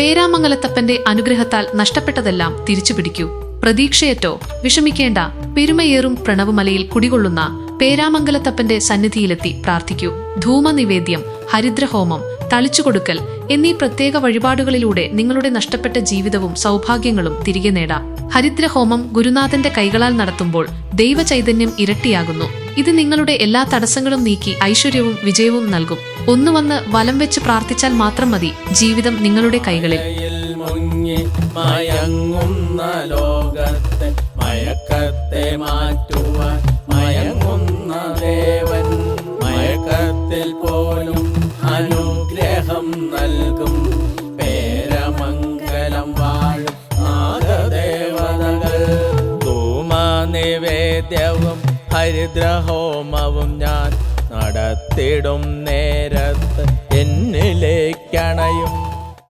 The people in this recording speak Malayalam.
പേരാമംഗലത്തപ്പന്റെ അനുഗ്രഹത്താൽ നഷ്ടപ്പെട്ടതെല്ലാം തിരിച്ചുപിടിക്കൂ. പ്രതീക്ഷയറ്റോ വിഷമിക്കേണ്ട. പെരുമയേറും പ്രണവമലയിൽ കുടികൊള്ളുന്ന പേരാമംഗലത്തപ്പന്റെ സന്നിധിയിലെത്തി പ്രാർത്ഥിക്കൂ. ധൂമനിവേദ്യം ഹരിദ്രഹോമം തളിച്ചുകൊടുക്കൽ എന്നീ പ്രത്യേക വഴിപാടുകളിലൂടെ നിങ്ങളുടെ നഷ്ടപ്പെട്ട ജീവിതവും സൗഭാഗ്യങ്ങളും തിരികെ നേടാം. ഹരിദ്രഹോമം ഗുരുനാഥന്റെ കൈകളാൽ നടത്തുമ്പോൾ ദൈവചൈതന്യം ഇരട്ടിയാകുന്നു. ഇത് നിങ്ങളുടെ എല്ലാ തടസ്സങ്ങളും നീക്കി ഐശ്വര്യവും വിജയവും നൽകും. ഒന്നു വന്ന് വലം വെച്ച് പ്രാർത്ഥിച്ചാൽ മാത്രം മതി. ജീവിതം നിങ്ങളുടെ കൈകളിൽ. ലോകത്തെ മയക്കത്തെ മാറ്റുവാൻ പോലും അനുഗ്രഹം നൽകും. പേരമംഗലം വാഴദേവതകൾ നാഗദേവതകൾ നിവേദ്യവും ഹരിദ്രഹോമവും ഞാൻ നടത്തിടും നേരത്ത് എന്നിലേക്കണയും